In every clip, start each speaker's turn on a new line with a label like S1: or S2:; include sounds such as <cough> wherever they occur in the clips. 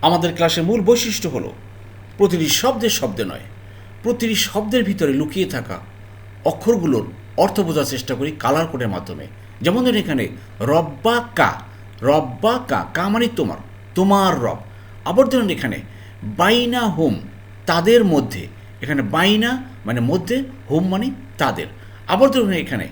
S1: আমাদের ক্লাসের মূল বৈশিষ্ট্য হলো, প্রতিটি শব্দের শব্দে নয়। প্রতিটি শব্দের ভিতরে লুকিয়ে থাকা অক্ষরগুলোর অর্থ বোঝার চেষ্টা করি কালার কোডের মাধ্যমে। যেমন ধরুন এখানে রব্বা কা। রব্বা কা কা মানে তোমার তোমার রব। আবার ধরুন এখানে, বাইনা হোম, তাদের মধ্যে। এখানে বাইনা মানে মধ্যে, হোম মানে তাদের। আবার ধরুন এখানে,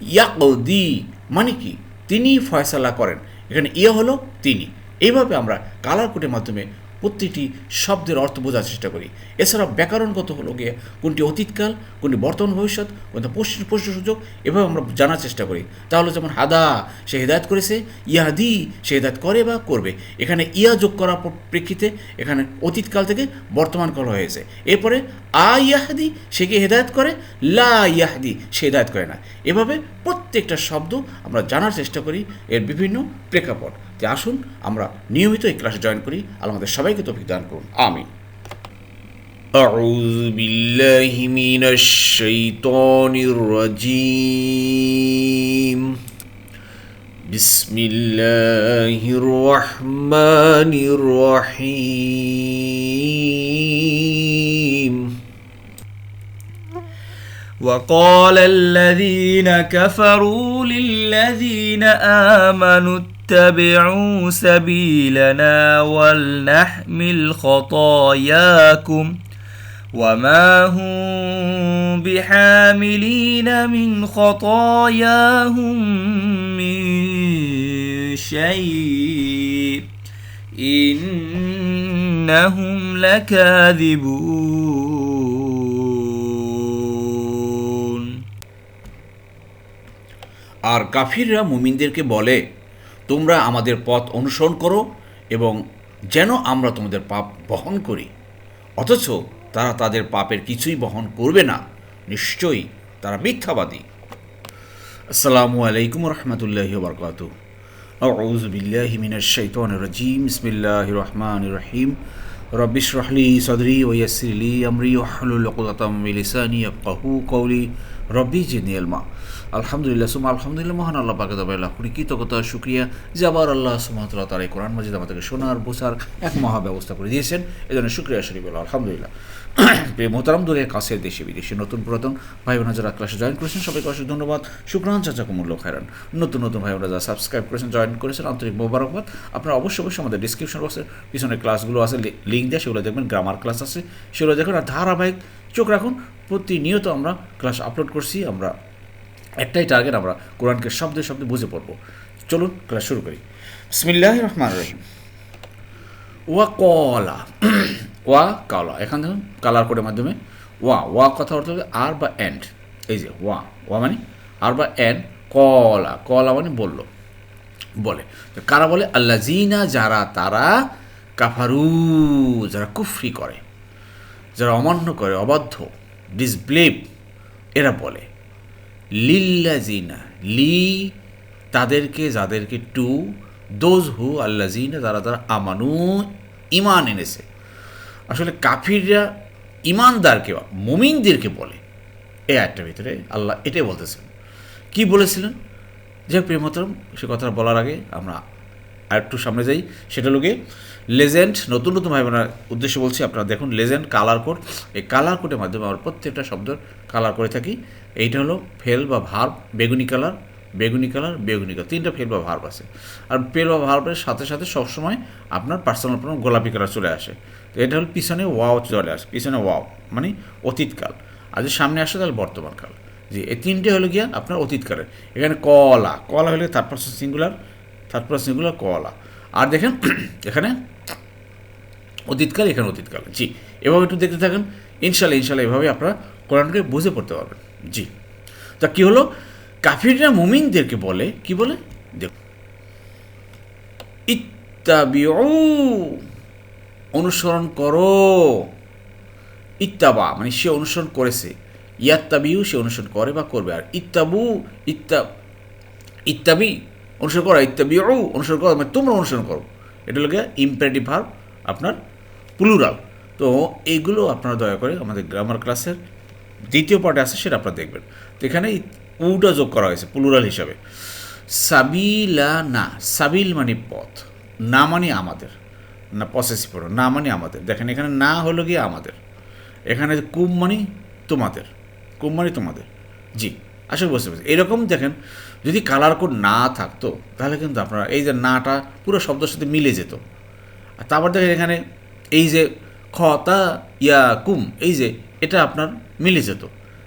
S1: ইয়াকদি মানে কি? তিনি ফয়সালা করেন। এখানে ইয়া হলো তিনি। এইভাবে আমরা কালার কোডের মাধ্যমে প্রতিটি শব্দের অর্থ বোঝার চেষ্টা করি। এছাড়া ব্যাকরণগত হলো গিয়ে কোনটি অতীতকাল, কোনটি বর্তমান ভবিষ্যৎ, কোনটা পশ্চিম পশ্চিম সুযোগ, এভাবে আমরা জানার চেষ্টা করি। তাহলে যেমন হাদা, সে হেদায়ত করেছে, ইয়াদি, সে হেদায়ত করে বা করবে। এখানে ইয়া যোগ করার প্রেক্ষিতে এখানে অতীতকাল থেকে বর্তমান কাল হয়েছে। এরপরে আ ইয়াহাদি, সে কি হেদায়ত করে? লা ইয়াহাদি, সে হেদায়ত করে না। এভাবে প্রত্যেকটা শব্দ আমরা জানার চেষ্টা করি এর বিভিন্ন প্রেক্ষাপট যে আসুন আমরা নিয়মিত এই ক্লাসে জয়েন করি আল্লাহ আমাদের সবাইকে তো দান করুন আমিন أعوذ بالله من الشيطان الرجيم بسم الله الرحمن الرحيم
S2: وقال الذين كفروا للذين آمنوا اتبعوا سبيلنا ولنحمل خطاياكم وما هم بحاملين من خطاياهم من شيء إنهم لكاذبون
S1: আর কাফিররা মুমিনদেরকে বলে তোমরা আমাদের পথ অনুসরণ করো এবং যেন আমরা তোমাদের পাপ বহন করি অথচ তারা তাদের পাপের কিছুই বহন করবে না নিশ্চয়ই তারা মিথ্যাবাদী আসসালামু আলাইকুম রহমতুল্লাহ বরকাত أعوذ بالله من الشيطان الرجيم بسم الله الرحمن الرحيم رب اشرح لي صدري ويسر لي أمري واحلل عقدة من لساني يفقهوا قولي রব্বি জিনি আলমা আলহামদুলিল্লাহ সুমা আলহামদুলিল্লাহ, মহান আল্লাহ পাকে তবে আল্লাহ করি কৃতজ্ঞতা শুক্রিয়া। যে আবার আল্লাহ সুমাতলা তার এই কোরআন মাজিদ আমাদেরকে শোনার, বোঝার এক মহা ব্যবস্থা করে দিয়েছেন। এই জন্য শুক্রিয়া শরীফ আলহামদুলিল্লাহ। <coughs> প্রিয় মোহতারাম দূরের কাছের দেশে, বিদেশে নতুন পুরাতন ভাই বোনা যারা ক্লাসে জয়েন করেছেন, সবাইকে অশেষ ধন্যবাদ। শুক্রান চাচা কুমুল্ল খায়রান। নতুন নতুন ভাই বোনা যারা সাবস্ক্রাইব করেছেন জয়েন করেছেন, আন্তরিক মোবারকবাদ। আপনারা অবশ্যই অবশ্যই আমাদের ডিসক্রিপশন বক্সের পিছনে ক্লাসগুলো আছে লিঙ্ক দেয়, সেগুলো দেখবেন গ্রামার ক্লাস আছে। সেগুলো দেখুন আর ধারাবাহিক চোখ রাখুন। প্রতিনিয়ত আমরা ক্লাস আপলোড করছি, আমরা একটাই টার্গেট আমরা কোরআনকে শব্দে শব্দে বুঝে পড়ব। চলুন ক্লাস শুরু করি। বিসমিল্লাহ রহমান রহিম। ওয়া কলা। <clears throat> ওয়া কালা। এখান দেখুন কালার কোডের মাধ্যমে। ওয়া ওয়া কথা অর্থ আর বা অ্যান্ড এই যে ওয়া। ওয়া মানে আর বা অ্যান্ড কলা। কলা মানে বলল। বলে। তো কারা বলে? আল্লাহ জিনা যারা তারা কাফারু যারা কুফরি করে যারা অমান্য করে অবাধ্য ডিসব্লেভ এরা বলে। লিল্লাজিনা লি তাদেরকে, যাদেরকে টু দোজ হু আল্লাজিনা যারা তারা আমানু ইমান এনেছে। আসলে কাফিররা ইমানদারকে মুমিনদেরকে বলে। এই একটার ভিতরে আল্লাহ এটাই বলতেছেন। কি বলেছিলেন? যে প্রেমতরম সে কথাটা বলার আগে আমরা আর একটু সামনে যাই। সেটা লোকে লেজেন্ড, নতুন নতুন ভাই বোনার উদ্দেশ্যে বলছি, আপনারা দেখুন লেজেন্ড, কালার কোড। এই কালার কোডের মাধ্যমে আমরা প্রত্যেকটা শব্দের কালার করে থাকি। এইটা হলো ফেল বা ভার্ব, বেগুনি কালার বেগুনি কালার বেগুনি কালার। তিনটা ফেল বা ভার্ব আছে। আর ফেল বা ভার্বের সাথে সাথে সবসময় আপনার পার্সোনাল প্রোনাম গোলাপি কালার চলে আসে। তো এটা হলো পিছনে ওয়াও চলে আসে, পিছনে ওয়াও মানে অতীতকাল আর যদি সামনে আসে তাহলে বর্তমানকাল জি, এই তিনটে হলো গিয়া আপনার অতীতকালের এখানে কলা কলা হলে third person singular third person singular কলা। আর দেখেন, <clears throat> এখানে অতীতকাল এখানে অতীতকাল জি, এভাবে একটু দেখতে থাকেন। ইনশাল্লাহ ইনশাল্লাহ এভাবে আপনারা কোরআনকে বুঝে পড়তে পারবেন। জি। তা কী হলো? কাফিররা মুমিনদেরকে বলে, কি বলে? দেখুন ইত্তাবিউ, অনুসরণ করো। ইত্তাবা মানে সে অনুসরণ করেছে। ইয়াত্তাবিউ, সে অনুসরণ করে বা করবে। আর ইত্তাবু, ইত্তা ইত্যাবি অনুসরণ করা। ইত্যাবি অনুসরণ করো। মানে তোমরা অনুসরণ করো। এটা গিয়ে ইম্পারেটিভ ভার্ব আপনার প্লুরাল তো এইগুলো আপনারা দয়া করে আমাদের গ্রামার ক্লাসের দ্বিতীয় পার্টে আছে সেটা আপনারা দেখবেন। তো এখানে উটা যোগ করা হয়েছে প্লুরাল হিসাবে। সাবিলা না, সাবিল মানে পথ, না মানে আমাদের। না পসেসিভ প্রোনাউন না মানে আমাদের। দেখেন এখানে না হলো গিয়ে আমাদের। এখানে কুম মানে তোমাদের, কুম মানে তোমাদের। জি, আসলে বুঝতে পারছি। এরকম দেখেন, যদি কালার কোড না থাকতো, তাহলে কিন্তু আপনারা এই যে নাটা পুরো শব্দের সাথে মিলে যেত। আর তারপর দেখেন এখানে এই যে খ, তা, ইয়া, কুম, এই যে এটা আপনার মিলে যেত।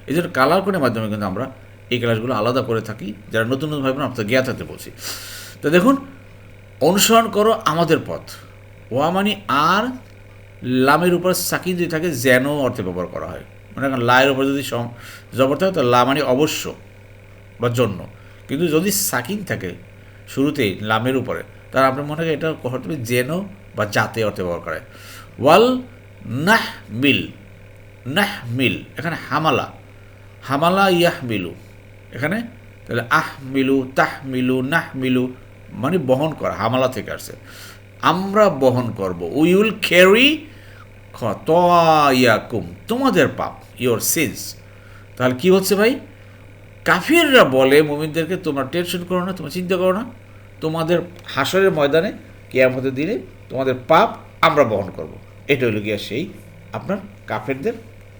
S1: এই জন্য কালার কোডের মাধ্যমে কিন্তু আমরা এই ক্লাসগুলো আলাদা করে থাকি, যারা নতুন নতুন ভাইবেন আপনার জ্ঞাত হতে বলছি। তো দেখুন, অনুসরণ করো আমাদের পথ। ওয়া মানে আর লামের উপর সাকিন যদি থাকে, যেন অর্থে ব্যবহার করা হয়। মানে লায়ের উপর যদি জবর থাকে তো লা মানে অবশ্য বা জন্য। কিন্তু যদি সাকিন থাকে শুরুতেই লামের উপরে, তাহলে আপনার মনে হয় এটা হবে যেন বা যাতে অর্থে ব্যবহার করে ওয়াল নাহ মিল নাহ মিল এখানে হামালা। হামালা ইয়াহ মিলু এখানে তাহলে আহ মিলু তাহ মিলু নাহ মিলু মানে বহন করা, হামালা থেকে আসছে। আমরা বহন করব। উই উইল ক্যারি ইয়াকুম তোমাদের পাপ ইয়োর সিন্স তাহলে কি হচ্ছে ভাই? কাফিররা বলে, মুমিনদেরকে তোমরা টেনশন করো না, তোমরা চিন্তা করো না। তোমাদের হাসরের ময়দানে, কেয়ামতের দিনে তোমাদের পাপ আমরা বহন করব। এটা হলো গিয়া সেই আপনার কাফেরদের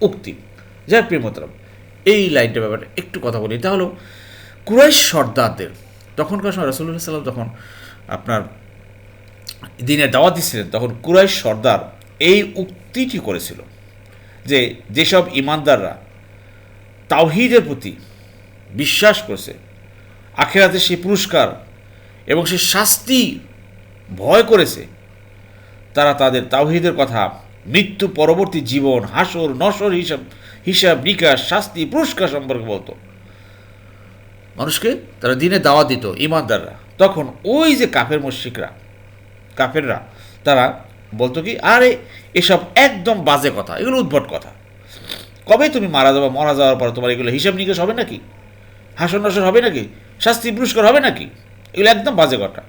S1: উক্তি। যার প্রিয় মোতারাম এই লাইনটার ব্যাপারে একটু কথা বলি। তা হলো, কুরাইশ সর্দারদের, তখনকার সময় রসুল্লাহ সাল্লাম যখন আপনার দিনে দাওয়াত দিচ্ছিলেন তখন কুরাইশ সর্দার এই উক্তিটি করেছিল যে, যেসব ইমানদাররা তাওহিদের প্রতি বিশ্বাস করছে, আখেরাতে সে পুরস্কার এবং সে শাস্তি ভয় করেছে, তারা তাদের তাওহিদের কথা মৃত্যু পরবর্তী জীবন, হাসর, নসর হিসাব হিসাব, নিকাশ, শাস্তি, পুরস্কার সম্পর্কে বলতো। মানুষকে তারা দিনে দাওয়া দিত, ইমানদাররা। তখন ওই যে কাফের মুশিকরা কাফেররা, তারা বলতো কি, আরে, এসব একদম বাজে কথা, এগুলো উদ্ভট কথা। কবে তুমি মারা যাবা, মারা যাওয়ার পর তোমার এগুলো হিসাব নিকাশ হবে নাকি? হাসন নাসন হবে নাকি? শাস্তি, পুরস্কার হবে নাকি? এগুলো একদম বাজে কথা।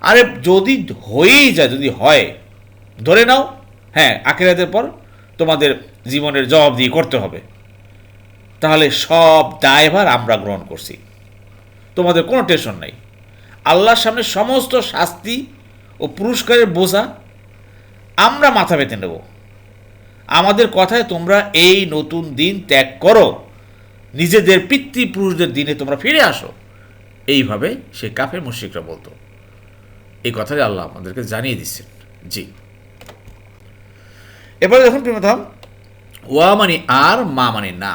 S1: আরে, যদি হয়েই যায়, যদি হয়, ধরে নাও হ্যাঁ আখেরাতের পর তোমাদের জীবনের জবাব দিয়ে করতে হবে। তাহলে সব দায়ভার আমরা গ্রহণ করছি। তোমাদের কোনো টেনশন নাই। আল্লাহর সামনে সমস্ত শাস্তি ও পুরস্কারের বোঝা আমরা মাথা পেতে নেব। আমাদের কথায় তোমরা এই নতুন দিন ত্যাগ করো। নিজেদের পিতৃপুরুষদের দিনে তোমরা ফিরে আসো। এইভাবে সে কাফের মুশিকরা বলতো। এই কথাই আল্লাহ আমাদেরকে জানিয়ে দিচ্ছেন। জি। এবারে দেখুন প্রিয়তম ওয়া মানে আর, মা মানে না।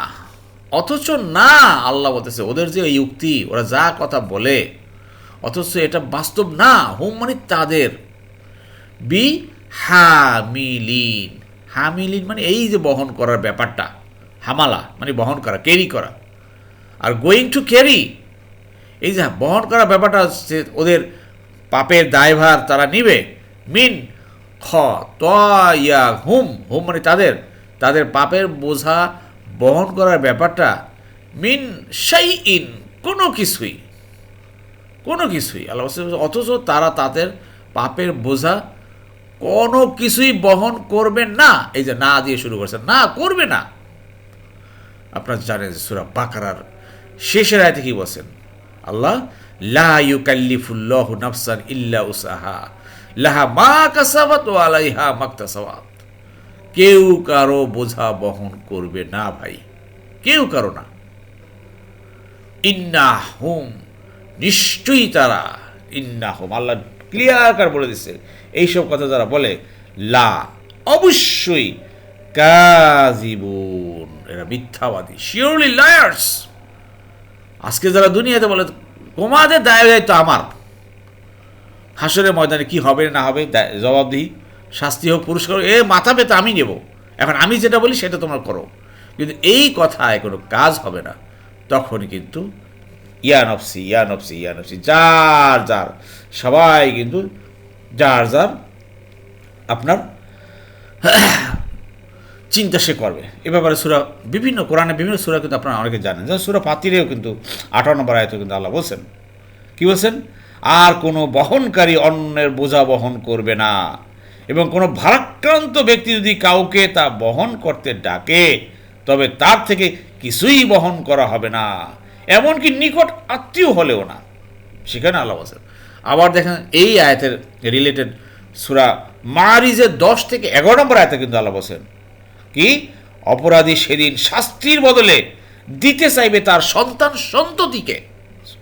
S1: অথচ না, আল্লাহ বলতেছে, ওদের যে উক্তি, ওরা যা কথা বলে, অথচ এটা বাস্তব না, হোম মানে তাদের। বি, হামিলিন। হামিলিন মানে এই যে বহন করার ব্যাপারটা, হামালা মানে বহন করা ক্যারি করা। আর গোয়িং টু ক্যারি এই যে বহন করার ব্যাপারটা হচ্ছে, ওদের পাপের দায়ভার তারা নিবে। মিন খ ত ইয়া হুম হুম মানে তাদের তাদের পাপের বোঝা বহন করার ব্যাপারটা মিন সেই ইন কোনো কিছুই কোনো কিছুই। আল্লাহ অথচ তারা তাদের পাপের বোঝা কোনো কিছুই বহন করবে না। এই যে না দিয়ে শুরু করছে, না করবে না। আপনারা জানেন যে সুরা বাকারার শেষের আয়তে কি বলছেন? আল্লাহ, লা ইউকাল্লিফুল্লাহু নাফসান ইল্লা উসাহা। লাহা মা কাসাবাত ওয়া আলাইহা মাকতাসাবাত কেউ কারও বোঝা বহন করবে না ভাই। কেউ কারও না। ইন্না হুম, নিশ্চয়ই তারা ইন্না হুম। আল্লাহ ক্লিয়ার কার বলে দিচ্ছে এইসব কথা যারা বলে, লা, অবশ্যই কাজিবুন এরা মিথ্যাবাদী। শিওরলি লায়ার্স আজকে যারা দুনিয়াতে বলে, তোমাদের দায় দায়িত্ব আমার। হাসরের ময়দানে কি হবে, না হবে দায়- জবাব দিই শাস্তি হোক, পুরস্কার এ মাথা পেতে আমি নেব। এখন আমি যেটা বলি, সেটা তোমরা করো। কিন্তু এই কথায় কোনো কাজ হবে না। তখন কিন্তু ইয়া নফসি ইয়া নফসি ইয়া নফসি, যার যার, সবাই কিন্তু যার যার আপনার চিন্তা সে করবে। এ ব্যাপারে সুরা, বিভিন্ন কোরআনে বিভিন্ন সুরা কিন্তু আপনারা অনেকে জানেন। যেমন সুরা ফাতিরেও কিন্তু আঠারো নম্বর আয়তে কিন্তু আল্লাহ বলছেন। কি বলছেন? আর কোনো বহনকারী অন্যের বোঝা বহন করবে না। এবং কোনো ভারাক্রান্ত ব্যক্তি যদি কাউকে তা বহন করতে ডাকে, তবে তার থেকে কিছুই বহন করা হবে না। এমনকি নিকট আত্মীয় হলেও না। সেখানে আল্লাহ বলছেন, আবার দেখেন এই আয়াতের রিলেটেড সুরা মারিজের দশ থেকে এগারো নম্বর আয়তে কিন্তু আল্লাহ বলছেন, কি? অপরাধী সেদিন শাস্তির বদলে দিতে চাইবে তার সন্তান সন্ততিকে।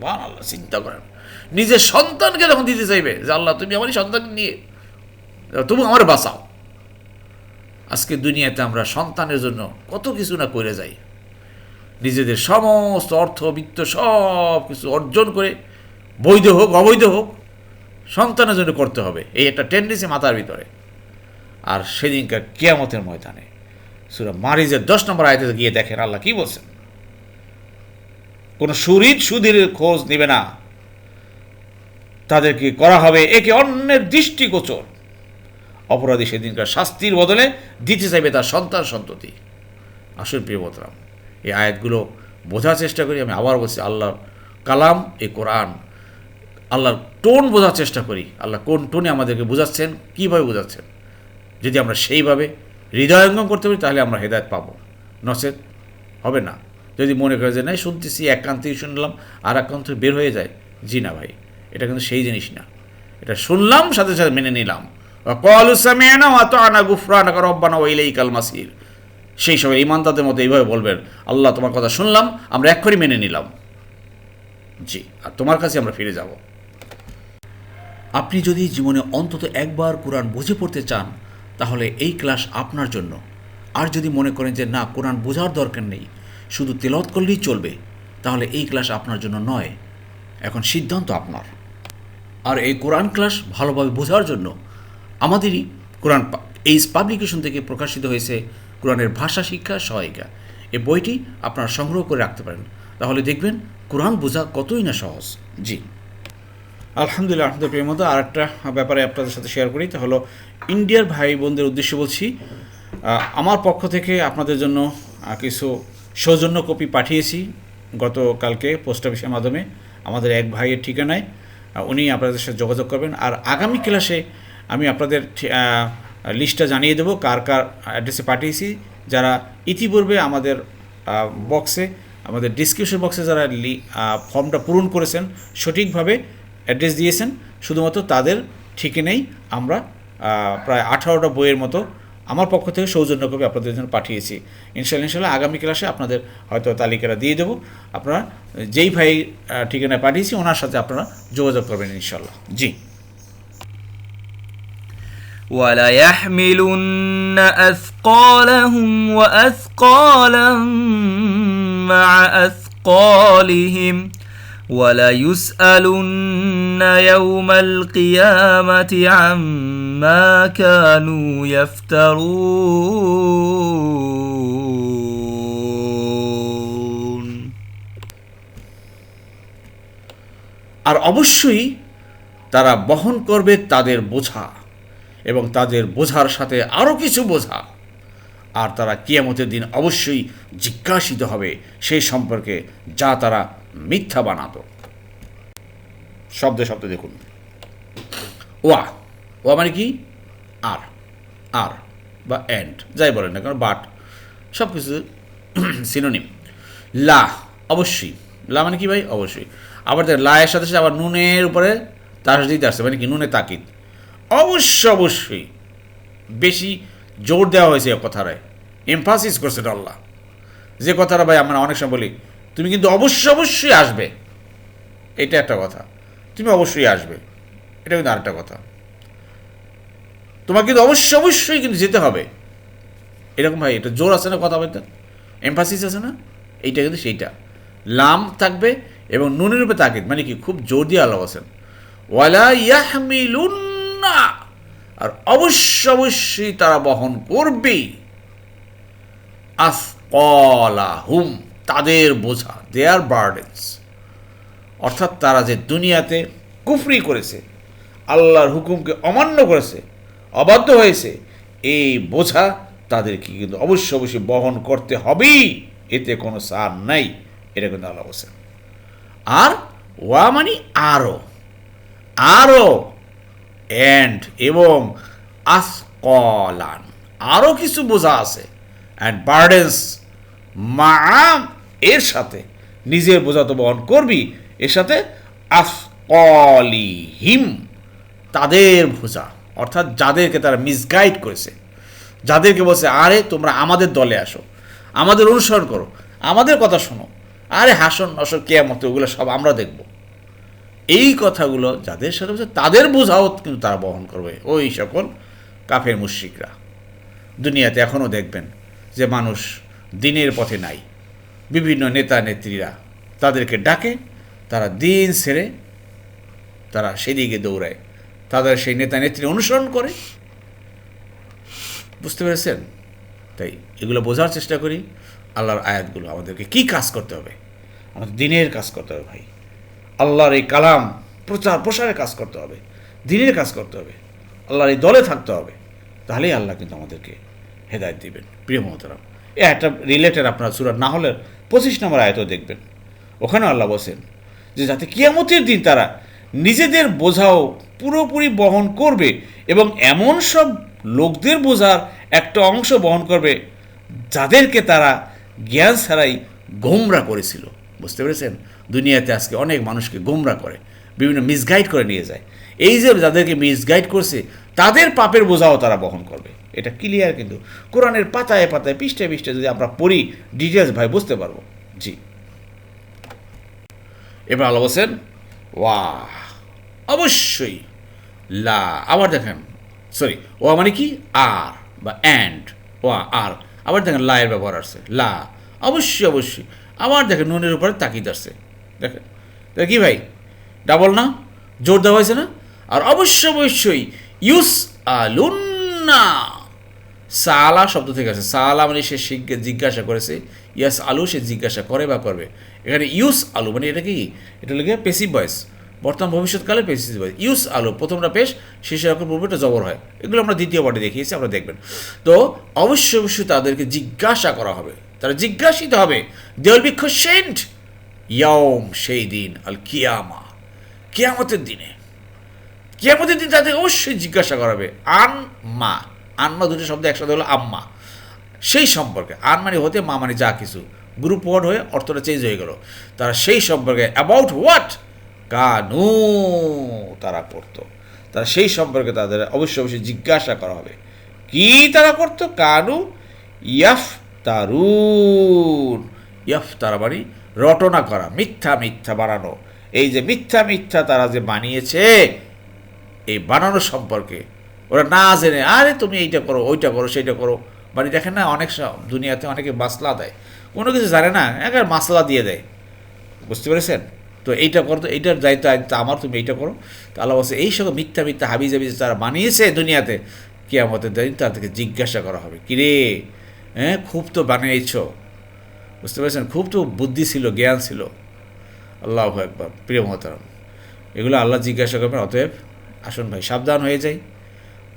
S1: আল্লাহ চিন্তা করেন। নিজের সন্তানকে যখন দিতে চাইবে, যে আল্লাহ, তুমি আমারই সন্তানকে নিয়ে তবু আমার বাঁচাও। আজকে দুনিয়াতে আমরা সন্তানের জন্য কত কিছু না করে যাই। নিজেদের সমস্ত অর্থ, বিত্ত সব কিছু অর্জন করে বৈধ হোক, অবৈধ হোক, সন্তানের জন্য করতে হবে। এই একটা টেন্ডেন্সি মাথার ভিতরে। আর সেদিনকার কেয়ামতের ময়দানে, সুরা মারিজের দশ নম্বর আয়তে গিয়ে দেখেন আল্লাহ কি বলছেন? কোনো সুরিদ সুধীর খোঁজ নেবে না। তাদেরকে করা হবে। একে অন্যের দৃষ্টিগোচর। অপরাধী সেদিনকার শাস্তির বদলে দিতে চাইবে তার সন্তান সন্ততি। আসল প্রিয় বতরাম এই আয়াতগুলো বোঝার চেষ্টা করি। আমি আবার বলছি, আল্লাহর কালাম এই কোরআন, আল্লাহর টোন বোঝার চেষ্টা করি। আল্লাহ কোন টোনে আমাদেরকে বোঝাচ্ছেন, কীভাবে বোঝাচ্ছেন? যদি আমরা সেইভাবে হৃদয়ঙ্গম করতে পারি, তাহলে আমরা হেদায়ত পাবো। নচেত হবে না। যদি মনে করে যে, নাই, শুনতেছি, একান্তেই শুনলাম, আর এক একান্ত বের হয়ে যায়। জি না ভাই। এটা কিন্তু সেই জিনিস না। এটা শুনলাম, সাথে সাথে মেনে নিলাম। কল সামিয়ানা অত আনা গুফরানা রব্বানা ওইলেই কাল মাসির। সেই সময় ইমানদারদের মতো এইভাবে বলবেন, আল্লাহ তোমার কথা শুনলাম, আমরা এক্ষুনি মেনে নিলাম। জি, আর তোমার কাছে আমরা ফিরে যাব। আপনি যদি জীবনে অন্তত একবার কোরআন বুঝে পড়তে চান, তাহলে এই ক্লাস আপনার জন্য। আর যদি মনে করেন যে, না, কোরআন বোঝার দরকার নেই, শুধু তেলত করলেই চলবে, তাহলে এই ক্লাস আপনার জন্য নয়। এখন সিদ্ধান্ত আপনার। আর এই কোরআন ক্লাস ভালোভাবে বোঝার জন্য আমাদেরই কোরআন এই পাবলিকেশন থেকে প্রকাশিত হয়েছে কোরআনের ভাষা শিক্ষা সহায়িকা। এই বইটি আপনারা সংগ্রহ করে রাখতে পারেন। তাহলে দেখবেন কোরআন বোঝা কতই না সহজ। জি। আলহামদুলিল্লাহ আহমদের প্রিয় মতো আর একটা ব্যাপারে আপনাদের সাথে শেয়ার করি। তা হলো, ইন্ডিয়ার ভাই বোনদের উদ্দেশ্যে বলছি আমার পক্ষ থেকে আপনাদের জন্য কিছু সৌজন্য কপি পাঠিয়েছি গতকালকে পোস্ট অফিসের মাধ্যমে। আমাদের এক ভাইয়ের ঠিকানায়। উনি আপনাদের সাথে যোগাযোগ করবেন। আর আগামী ক্লাসে আমি আপনাদের লিস্টটা জানিয়ে দেবো কার কার অ্যাড্রেসে পাঠিয়েছি। যারা ইতিপূর্বে আমাদের বক্সে আমাদের ডিসক্রিপশন বক্সে যারা লি ফর্মটা পূরণ করেছেন, সঠিকভাবে অ্যাড্রেস দিয়েছেন, শুধুমাত্র তাদের ঠিকানাই আমরা প্রায় আঠারোটা বইয়ের মতো আমার পক্ষ থেকে সৌজন্য কপি আপনাদের জন্য পাঠিয়েছি ইনশাল্লাহ ইনশাল্লাহ আগামী ক্লাসে আপনাদের হয়তো তালিকাটা দিয়ে দেবো আপনারা যেই ভাই আহ, ঠিকানায় পাঠিয়েছি ওনার সাথে আপনারা যোগাযোগ করবেন ইনশাল্লাহ জি
S2: وليحملن أثقالهم وأثقالا مع أثقالهم وليسألن يوم القيامة عما كانوا يفترون
S1: আর অবশ্যই তারা বহন করবে তাদের বোঝা এবং তাদের বোঝার সাথে আরও কিছু বোঝা আর তারা কিয়ামতের দিন অবশ্যই জিজ্ঞাসিত হবে সেই সম্পর্কে যা তারা মিথ্যা বানাতো। শব্দে শব্দে দেখুন। ওয়া। ওয়া মানে কি? আর। আর বা অ্যান্ড যাই বলেন না কারণ বাট সব কিছু সিনোনিম লা, অবশ্যই। লা মানে কি ভাই? অবশ্যই। আবার দেখ লায়ের সাথে সাথে আবার নুনের উপরে তার দিতে আসছে মানে কি? নুনে তাকিদ। অবশ্য, অবশ্যই। বেশি জোর দেওয়া হয়েছে কথাটায়। এমফাসিস করছে আল্লাহ। যে কথাটা ভাই আমরা অনেক সময় বলি তুমি কিন্তু অবশ্যই অবশ্যই আসবে। এটা একটা কথা। তুমি অবশ্যই আসবে। এটা কিন্তু আরেকটা কথা। তোমার কিন্তু অবশ্যই অবশ্যই কিন্তু যেতে হবে। এরকম ভাই, এটা জোর আছে না কথা বলতে? এমফাসিস আছে না? এইটা কিন্তু সেইটা। লাম থাকবে এবং নুনের উপরে তাকিদ মানে কি? খুব জোর দিয়ে আল্লাহ আছেন ওয়ালা ইয়াহমিলুন্না। আর অবশ্য অবশ্যই তারা বহন করবেই হুম তাদের বোঝা দেয়ার বার্ডেন্স অর্থাৎ তারা যে দুনিয়াতে কুফরি করেছে, আল্লাহর হুকুমকে অমান্য করেছে, অবাধ্য হয়েছে, এই বোঝা তাদেরকে কিন্তু অবশ্য অবশ্যই বহন করতে হবেই। এতে কোনো সার নাই। এটা কিন্তু আল্লাহ বলছেন। আর ওয়া মানে আরও আরও অ্যান্ড এবং আসকলান। আরও কিছু বোঝা আছে। অ্যান্ড বার্ডেন্স মা এর সাথে নিজের বোঝা তো বহন করবি, এর সাথে হিম তাদের বোঝা, অর্থাৎ যাদেরকে তারা মিসগাইড করেছে, যাদেরকে বলছে, আরে, তোমরা আমাদের দলে আসো, আমাদের অনুসরণ করো, আমাদের কথা শোনো, আরে হাসন, নসর, কেয়ামত ওগুলো সব আমরা দেখব। এই কথাগুলো যাদের সাথে বলছে, তাদের বোঝাও কিন্তু তারা বহন করবে, ওই সকল কাফের মুশ্রিকরা। দুনিয়াতে এখনও দেখবেন যে মানুষ দিনের পথে নাই বিভিন্ন নেতা নেত্রীরা তাদেরকে ডাকে, তারা দিন সেরে তারা সেদিকে দৌড়ায়। তাদের সেই নেতা নেত্রী অনুসরণ করে। বুঝতে পেরেছেন? তাই এগুলো বোঝার চেষ্টা করি। আল্লাহর আয়াতগুলো আমাদেরকে কি কাজ করতে হবে? আমাদের দিনের কাজ করতে হবে ভাই। আল্লাহর এই কালাম প্রচার প্রসারের কাজ করতে হবে। দিনের কাজ করতে হবে। আল্লাহর এই দলে থাকতে হবে। তাহলেই আল্লাহ কিন্তু আমাদেরকে হেদায়ত দিবেন। প্রিয় মহতরাম এ একটা রিলেটেড আপনার সুরার না হলে পঁচিশ নম্বর আয়ত দেখবেন। ওখানেও আল্লাহ বসেন যে যাতে কিয়ামতের দিন তারা নিজেদের বোঝাও পুরোপুরি বহন করবে এবং এমন সব লোকদের বোঝার একটা অংশ বহন করবে যাদেরকে তারা জ্ঞান ছাড়াই গোমরা করেছিল। বুঝতে পেরেছেন? দুনিয়াতে আজকে অনেক মানুষকে গোমরা করে, বিভিন্ন মিসগাইড করে নিয়ে যায়। এই যে যাদেরকে মিসগাইড করছে, তাদের পাপের বোঝাও তারা বহন করবে। এটা ক্লিয়ার কিন্তু। কোরআনের পাতায় পাতায় পৃষ্ঠে পৃষ্ঠে যদি আমরা পড়ি ডিটেলস ভাই বুঝতে পারব। জি। এবার আল্লাহ বলছেন ওয়া অবশ্যই। লা, আবার দেখেন। সরি ও মানে কি? আর বা অ্যান্ড ওয়া, আর। আবার দেখেন লা এর ব্যবহার আসছে। লা, অবশ্যই অবশ্যই। আবার দেখেন নুনের উপরে তাকিদ আসছে। দেখেন দেখে কি ভাই? ডাবল না? জোর দেওয়া হয়েছে না? আর অবশ্য অবশ্যই। ইউস আলুন্না সালা শব্দ থেকে আছে সালা মানে সে জিজ্ঞাসা করেছে। ইয়াস আলু সে জিজ্ঞাসা করে বা করবে। এখানে ইউস আলু মানে এটা কি? এটা লেগে পেসিভ ভয়েস বর্তমান ভবিষ্যৎকালে পেসিভ ভয়েস ইউস আলু, প্রথমটা পেশ শেষের অক্ষর পূর্বে এটা জবর হয়। এগুলো আমরা দ্বিতীয় পার্টে দেখিয়েছি আমরা দেখবেন। তো অবশ্যই অবশ্যই তাদেরকে জিজ্ঞাসা করা হবে। তারা জিজ্ঞাসিত হবে দে উইল বি কোশ্চেন্ড ইয়ম সেই দিন, আল কিয়ামা। কিয়ামতের দিনে। কিয়ামতের দিন তাদের অবশ্যই জিজ্ঞাসা করাবে আন মা আনমা দুটো শব্দ একসাথে হলো আম্মা। সেই সম্পর্কে আন মানে হতে মা মানে যা কিছু। গ্রুপ ওয়ার্ড হয়ে অর্থটা চেঞ্জ হয়ে গেল। তারা সেই সম্পর্কে অ্যাবাউট হোয়াট কানু তারা করতো। তারা সেই সম্পর্কে তাদের অবশ্যই অবশ্যই জিজ্ঞাসা করা হবে। কি তারা করতো? কানু ইয়াফ তারুন ইয়াফ তারা মানে রটনা করা, মিথ্যা মিথ্যা বানানো। এই যে মিথ্যা মিথ্যা তারা যে বানিয়েছে, এই বানানো সম্পর্কে ওরা না জেনে, আরে তুমি এইটা করো, ওইটা করো সেইটা করো। মানে দেখেন না, অনেক দুনিয়াতে অনেকে মাসলা দেয়। কোনো কিছু জানে না একেবারে মাসলা দিয়ে দেয়। বুঝতে পেরেছেন? তো এইটা করো, তো এইটার দায়িত্ব দায়িত্ব আমার, তুমি এইটা করো। তো আল্লাহ এই সব মিথ্যা মিথ্যা হাবি জাবি তারা বানিয়েছে দুনিয়াতে কে আমাদের দিন তাদেরকে জিজ্ঞাসা করা হবে কিরে হ্যাঁ খুব তো বানিয়েছ। বুঝতে পেরেছেন? খুব তো বুদ্ধি ছিল, জ্ঞান ছিল। আল্লাহ একবার প্রিয় মহতারাম। এগুলো আল্লাহ জিজ্ঞাসা করবেন, অতএব আসুন ভাই, সাবধান হয়ে যাই।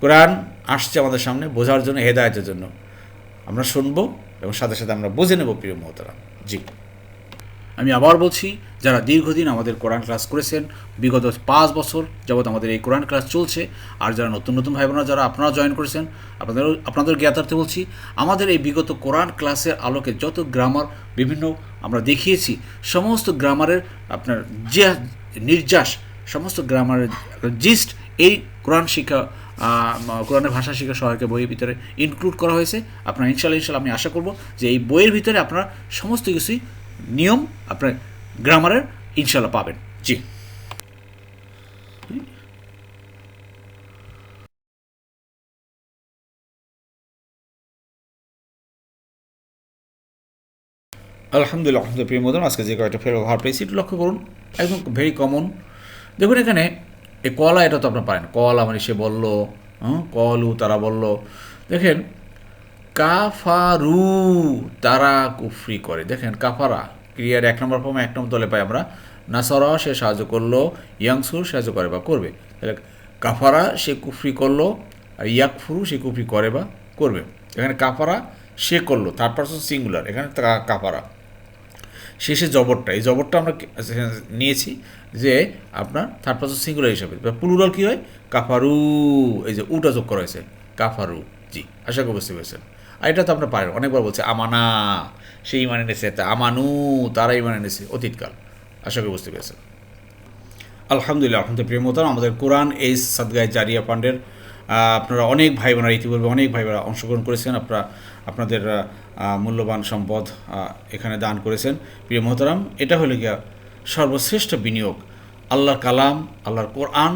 S1: কোরআন আসছে আমাদের সামনে বোঝার জন্য, হেদায়তের জন্য। আমরা শুনব এবং সাথে সাথে আমরা বুঝে নেব, প্রিয় মহতারাম জি। আমি আবার বলছি, যারা দীর্ঘদিন আমাদের কোরআন ক্লাস করেছেন, বিগত পাঁচ বছর যাবৎ আমাদের এই কোরআন ক্লাস চলছে, আর যারা নতুন নতুন ভাই বোনেরা যারা আপনারা জয়েন করেছেন আপনাদের আপনাদের জ্ঞাতার্থে বলছি, আমাদের এই বিগত কোরআন ক্লাসের আলোকে যত গ্রামার বিভিন্ন আমরা দেখিয়েছি, সমস্ত গ্রামারের আপনার যে নির্যাস, সমস্ত গ্রামারের জিস্ট এই কোরআন শিক্ষা কোরআনের ভাষা শিক্ষা সহায়কের বইয়ের ভিতরে ইনক্লুড করা হয়েছে। আপনার ইনশাল্লাহ ইনশাল্লাহ আমি আশা করব যে এই বইয়ের ভিতরে আপনারা সমস্ত কিছুই নিয়ম আপনার গ্রামারের ইনশাল্লাহ পাবেন। জি। আলহামদুলিল্লাহ আলহামদুলিল্লাহ, প্রিয় মতন আজকে যে কয়েকটা ফের ব্যবহার পেয়েছি, একটু লক্ষ্য করুন, একদম ভেরি কমন দেখুন এখানে এই কলা, এটা তো আপনার পারেন। কলা মানে সে বলল হ্যাঁ কলু তারা বলল। দেখেন, কাফারু তারা কুফরি করে। দেখেন, কাফারা, ক্রিয়ার এক নম্বর ফর্মে এক নম্বর দলে পাই আমরা। নাসরা সে সাহায্য করল ইয়াংসুর সাহায্য করে বা করবে। তাহলে কাফারা সে কুফরি করল, আর ইয়াকফুরু সে কুফরি করে বা করবে। এখানে কাফারা সে করল থার্ড পার্সন সিঙ্গুলার এখানে কাফারা। শেষে জবরটা। এই জবরটা আমরা নিয়েছি যে আপনার থার্ড পার্সন সিঙ্গুলার হিসাবে। প্লুরাল কী হয়? কাফারু। এই যে উটা যোগ করা হয়েছে। কাফারু। জি, আশা করি বুঝতে পেরেছেন। আর এটা তো আমরা পারেন অনেকবার বলছে, আমানা। সেই মানে এনেছে তা, আমানু। তারাই মানে এনেছে অতীতকাল। আশা করি বুঝতে পেরেছেন। আলহামদুলিল্লাহ আলহামদুলিল্লাহ, প্রিয় মতন আমাদের কোরআন এই সাদগায় জারিয়া পান্ডের আপনারা অনেক ভাই বোনেরা ইতিপূর্বে অনেক ভাই বোনেরা অংশগ্রহণ করেছেন। আপনারা আপনাদের মূল্যবান সম্পদ এখানে দান করেছেন। প্রিয় মোহতারাম, এটা হলো গিয়া সর্বশ্রেষ্ঠ বিনিয়োগ। আল্লাহর কালাম, আল্লাহর কোরআন,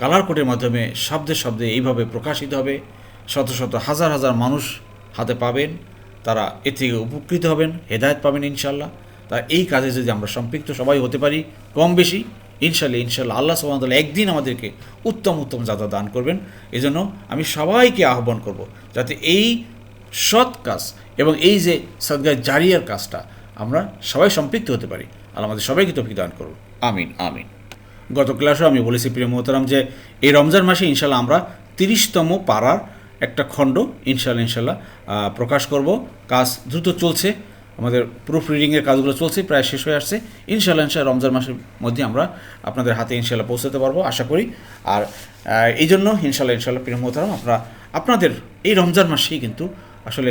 S1: কালার কোডের মাধ্যমে শব্দে শব্দে এইভাবে প্রকাশিত হবে। শত শত হাজার হাজার মানুষ হাতে পাবেন, তারা এ থেকে উপকৃত হবেন, হেদায়ত পাবেন ইনশাল্লাহ তা এই কাজে যদি আমরা সম্পৃক্ত সবাই হতে পারি, কম বেশি ইনশাল্লাহ ইনশাল্লাহ আল্লাহ সুবাহতাল্লাহ একদিন আমাদেরকে উত্তম উত্তম যাতা দান করবেন। এজন্য আমি সবাইকে আহ্বান করব, যাতে এই সৎ কাজ এবং এই যে সদগায় জারিয়ার কাজটা আমরা সবাই সম্পৃক্ত হতে পারি। আর আমাদের সবাইকে তফিক দান করুন। আমিন আমিন। গত ক্লাসেও আমি বলেছি প্রিয় মোহতারাম যে এই রমজান মাসে ইনশাল্লাহ আমরা তিরিশতম পাড়ার একটা খণ্ড ইনশাল্লাহ ইনশাল্লাহ প্রকাশ করব। কাজ দ্রুত চলছে। আমাদের প্রুফ রিডিংয়ের কাজগুলো চলছে প্রায় শেষ হয়ে আসছে। ইনশাল্লাহ ইনশাল্লাহ রমজান মাসের মধ্যে আমরা আপনাদের হাতে ইনশাল্লাহ পৌঁছাতে পারব আশা করি। আর এই জন্য ইনশাল্লাহ ইনশাল্লাহ প্রিয় মোহতারাম আপনারা আপনাদের এই রমজান মাসেই কিন্তু আসলে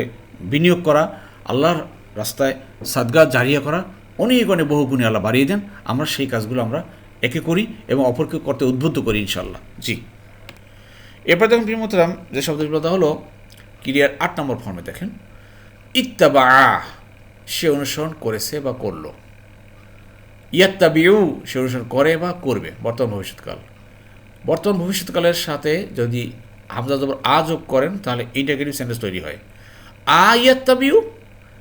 S1: বিনিয়োগ করা, আল্লাহর রাস্তায় সাদগা জারিয়া করা, অনেক অনেক বহু গুণে আল্লাহ বাড়িয়ে দেন। আমরা সেই কাজগুলো আমরা একে করি এবং অপরকে করতে উদ্বুদ্ধ করি ইনশাল্লাহ জি। এরপর দেখুন প্রিয় মোহতারাম, যে শব্দটা হলো, ক্রিয়ার আট নম্বর ফর্মে দেখেন ইত্তাবা সে অনুসরণ করেছে বা করল। ইয়াত্তাবিউ সে অনুসরণ করে বা করবে, বর্তমান ভবিষ্যৎকাল। বর্তমান ভবিষ্যৎকালের সাথে যদি হামজা জবর আ যোগ করেন, তাহলে ইন্টাগ্রেটিভ সেন্টেন্স তৈরি হয়। আ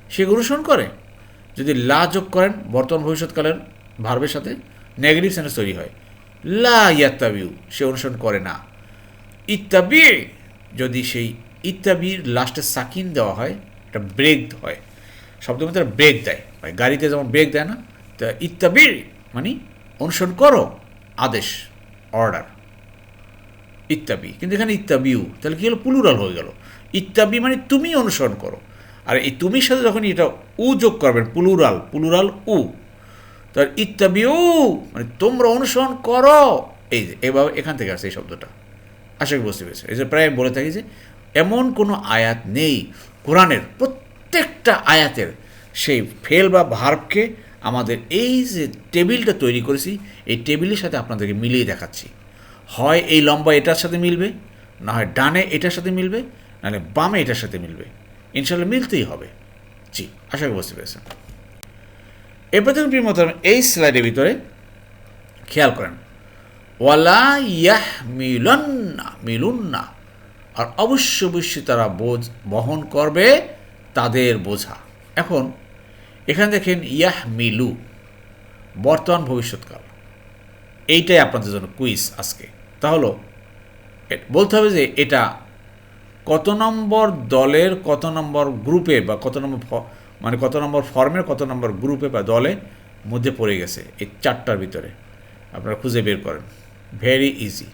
S1: সে অনুসরণ করে। যদি লা যোগ করেন, বর্তমান ভবিষ্যৎকালের ভার্বের সাথে নেগেটিভ সেন্টেন্স তৈরি হয়। লা ইয়াত্তাবিউ সে অনুসরণ করে না। ইত্যাবি যদি সেই ইত্যাবির লাস্টে সাকিন দেওয়া হয় একটা ব্রেক হয়। শব্দ মধ্যে ব্রেক দেয়। ভাই গাড়িতে যেমন ব্রেক দেয় না, তা ইত্যাবির মানে অনুসরণ করো, আদেশ অর্ডার ইত্যাবি কিন্তু এখানে ইত্যাবিউ তাহলে কী হলো? প্লুরাল হয়ে গেল। ইত্যাবি মানে তুমি অনুসরণ করো। আর এই তুমির সাথে যখন এটা উ যোগ করবেন প্লুরাল প্লুরাল উ তার ইত্যাবিউ মানে তোমরা অনুসরণ করো। এই যে, এভাবে এখান থেকে আসছে এই শব্দটা। আশা করি বুঝতে পেরেছে এই যে প্রায় বলে থাকি যে, এমন কোনো আয়াত নেই কোরআনের প্রত্যেকটা আয়াতের সেই ফেল বা ভার্বকে আমাদের এই যে টেবিলটা তৈরি করেছি, এই টেবিলের সাথে আপনাদেরকে মিলিয়ে দেখাচ্ছি। হয় এই লম্বা এটার সাথে মিলবে, না হয় ডানে এটার সাথে মিলবে নাহলে বামে এটার সাথে মিলবে। ইনশাল্লাহ মিলতেই হবে। জি, আশা করি বুঝতে পেরেছেন। এরপর দেখুন প্রিয় এই স্লাইডের ভিতরে খেয়াল করেন। ওয়ালা ইয়াহ মিলন্না। মিলুন্না আর অবশ্য অবশ্যই তারা বোঝ, বহন করবে তাদের বোঝা। এখন এখানে দেখেন ইয়াহ মিলু বর্তমান ভবিষ্যৎকাল। এইটাই আপনাদের জন্য কুইজ আজকে। তাহলে বলতে হবে যে এটা কত নম্বর দলের কত নম্বর গ্রুপে বা কত নম্বর মানে কত নম্বর ফর্মের কত নম্বর গ্রুপে বা দলে মধ্যে পড়ে গেছে এই চারটার ভিতরে। আপনারা খুঁজে বের করেন। ভেরি ইজি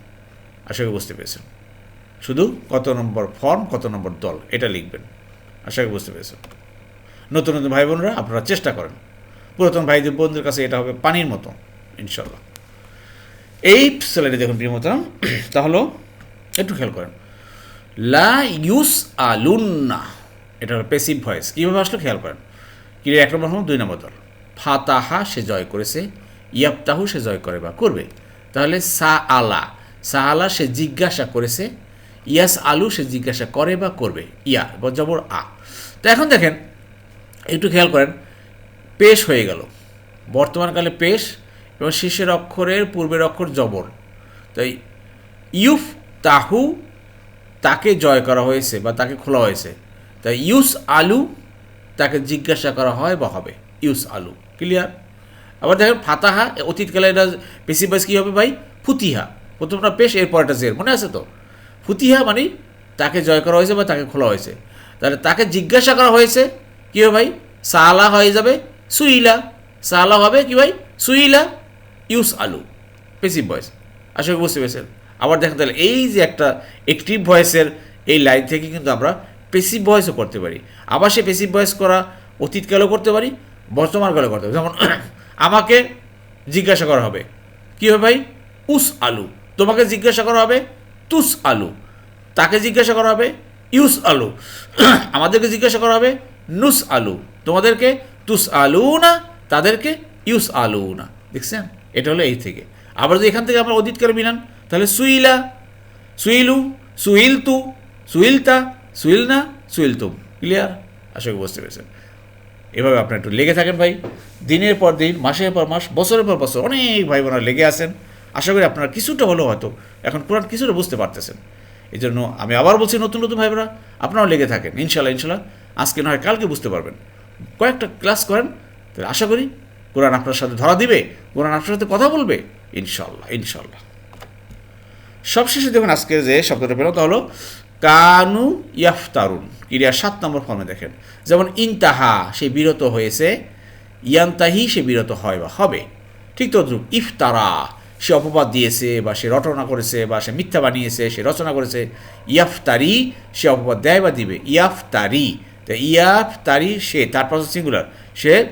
S1: আশা করি বুঝতে পেরেছেন। শুধু কত নম্বর ফর্ম, কত নম্বর দল, এটা লিখবেন। আশা করি বুঝতে পেরেছেন। নতুন নতুন ভাই বোনরা, আপনারা চেষ্টা করেন। পুরাতন ভাইদের বোনদের কাছে এটা হবে পানির মতো ইনশাল্লাহ এই স্যালারি দেখুন, প্রিয় মতাম তাহলে একটু খেয়াল করেন। লা ইউস আলুন্না এটা হলো পেসিভ ভয়েস কীভাবে আসলো? খেয়াল করেন। কি এক নম্বর হল দুই নম্বর দল। ফাতাহা সে জয় করেছে ইয়াপ্তাহু সে জয় করে বা করবে। তাহলে সা আলা সা আলা সে জিজ্ঞাসা করেছে ইয়াস আলু সে জিজ্ঞাসা করে বা করবে। ইয়া, জবর আ। তো এখন দেখেন, একটু খেয়াল করেন, পেশ হয়ে গেল। বর্তমানকালে পেশ এবং শেষের অক্ষরের পূর্বের অক্ষর জবর। তাই ইউফ তাহু তাকে জয় করা হয়েছে বা তাকে খোলা হয়েছে। তাই ইউস আলু তাকে জিজ্ঞাসা করা হয় বা হবে। ইউস আলু ক্লিয়ার আবার দেখেন ফাতাহা, অতীতকালে এটা বেশি বাইস কী হবে ভাই? ফুতিহা। প্রথমটা পেশ, এরপর একটা জের। মনে আছে তো? ফুতিহা মানে তাকে জয় করা হয়েছে বা তাকে খোলা হয়েছে। তাহলে তাকে জিজ্ঞাসা করা হয়েছে, কী হবে ভাই? সালা হয়ে যাবে, সুইলা। সালা হবে কি ভাই? সুইলা, ইউস আলু। পেসিভ ভয়েস আশা করি বুঝতে পেরেছেন। আবার দেখেন তাহলে এই যে একটা অ্যাক্টিভ ভয়েসের এই লাইন থেকে কিন্তু আমরা পেসিভ ভয়েসও করতে পারি। আবার সে পেসিভ ভয়েস করা অতীতকালেও করতে পারি বর্তমানকালেও করতে পারি। যেমন, <clears throat> আমাকে জিজ্ঞাসা করা হবে, কী হবে ভাই? উস আলু। তোমাকে জিজ্ঞাসা করা হবে, তুস আলু। তাকে জিজ্ঞাসা করা হবে, ইউস আলু। <clears throat> আমাদেরকে জিজ্ঞাসা করা হবে, নুস আলু। তোমাদেরকে তুস আলু না, তাদেরকে ইউস আলু না। দেখছেন? এটা হলো এই থেকে। আবার যদি এখান থেকে আমরা অতীতকালে মিলান তাহলে সুইলা, সুইলু, সুইলতা সুইল না সুইল তুম ক্লিয়ার আশা করি বুঝতে পেরেছেন। এভাবে আপনার একটু লেগে থাকেন ভাই। দিনের পর দিন, মাসের পর মাস, বছরের পর বছর অনেক ভাই বোনেরা লেগে আছেন। আশা করি আপনারা কিছুটা হলেও হয়তো এখন কোরআন কিছুটা বুঝতে পারতেছেন। এই জন্য আমি আবার বলছি নতুন নতুন ভাই বোনেরা, আপনারাও লেগে থাকেন ইনশাল্লাহ ইনশাল্লাহ আজকে না হয় কালকে বুঝতে পারবেন। কয়েকটা ক্লাস করেন, তাহলে আশা করি কোরআন আপনার সাথে ধরা দিবে, কোরআন আপনার সাথে কথা বলবে ইনশাল্লাহ ইনশাল্লাহ সবশেষে দেখুন আজকে যে শব্দটা পেলাম, তা হলো কানু ইয়াফতারুন। ক্রিয়া সাত নম্বর ফর্মে দেখেন। যেমন ইনতাহা, সে বিরত হয়েছে। ইয়ান্তাহি, সে বিরত হয় বা হবে। ঠিক তদ্রুপ, ইফতারা, সে অপবাদ দিয়েছে বা সে রটনা করেছে বা সে মিথ্যা বানিয়েছে, সে রচনা করেছে। ইয়াফতারি, সে অপবাদ দেয় বা দিবে। ইয়াফতারি, তা ইয়াফতারি সে, তার পাশে সিঙ্গুলার সে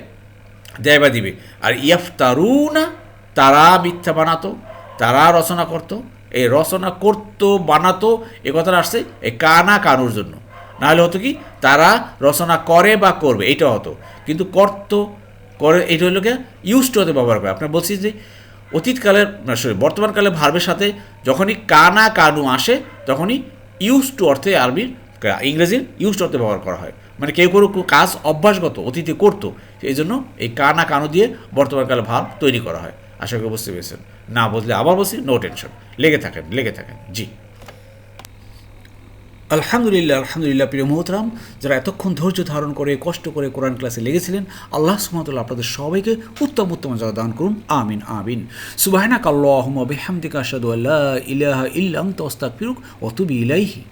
S1: দেয় বা দিবে। আর ইয়াফতারুনা, তারা মিথ্যা বানাতো, তারা রচনা করতো। এই রচনা করতো, বানাতো, এ কথাটা আসছে এই কানা কানুর জন্য। নাহলে হতো কি, তারা রচনা করে বা করবে, এটা হতো। কিন্তু করতো, করে, এটা হলো কি ইউজ টু হতে ব্যবহার করে। আপনার বলছি যে অতীতকালের সরি বর্তমানকালে ভার্বের সাথে যখনই কানা কানু আসে, তখনই ইউজ টু অর্থে আরবির, ইংরেজির ইউজ অর্থে ব্যবহার করা হয়। মানে কেউ কোনো কাজ অভ্যাসগত, অতীতে করতো এই জন্য এই কানা কানু দিয়ে বর্তমানকালে ভাব তৈরি করা হয়। আশা করি বুঝতে পেরেছেন। না বুঝলে আবার বলছি নো টেনশন লেগে থাকেন লেগে থাকেন। জি। আলহামদুলিল্লাহ আলহামদুলিল্লাহ, প্রিয় মোহতরাম, যারা এতক্ষণ ধৈর্য ধারণ করে, কষ্ট করে কোরআন ক্লাসে লেগেছিলেন, আল্লাহ সুমতুল্লাহ আপনাদের সবাইকে উত্তম উত্তম যারা দান করুন, আমিন আমিন। সুবাহনা কাল্লাহ বেহামদিকা আসাদু আল্লাহ ইলাহা ইল্লাম তস্তাক অতুবি ইলাইহি।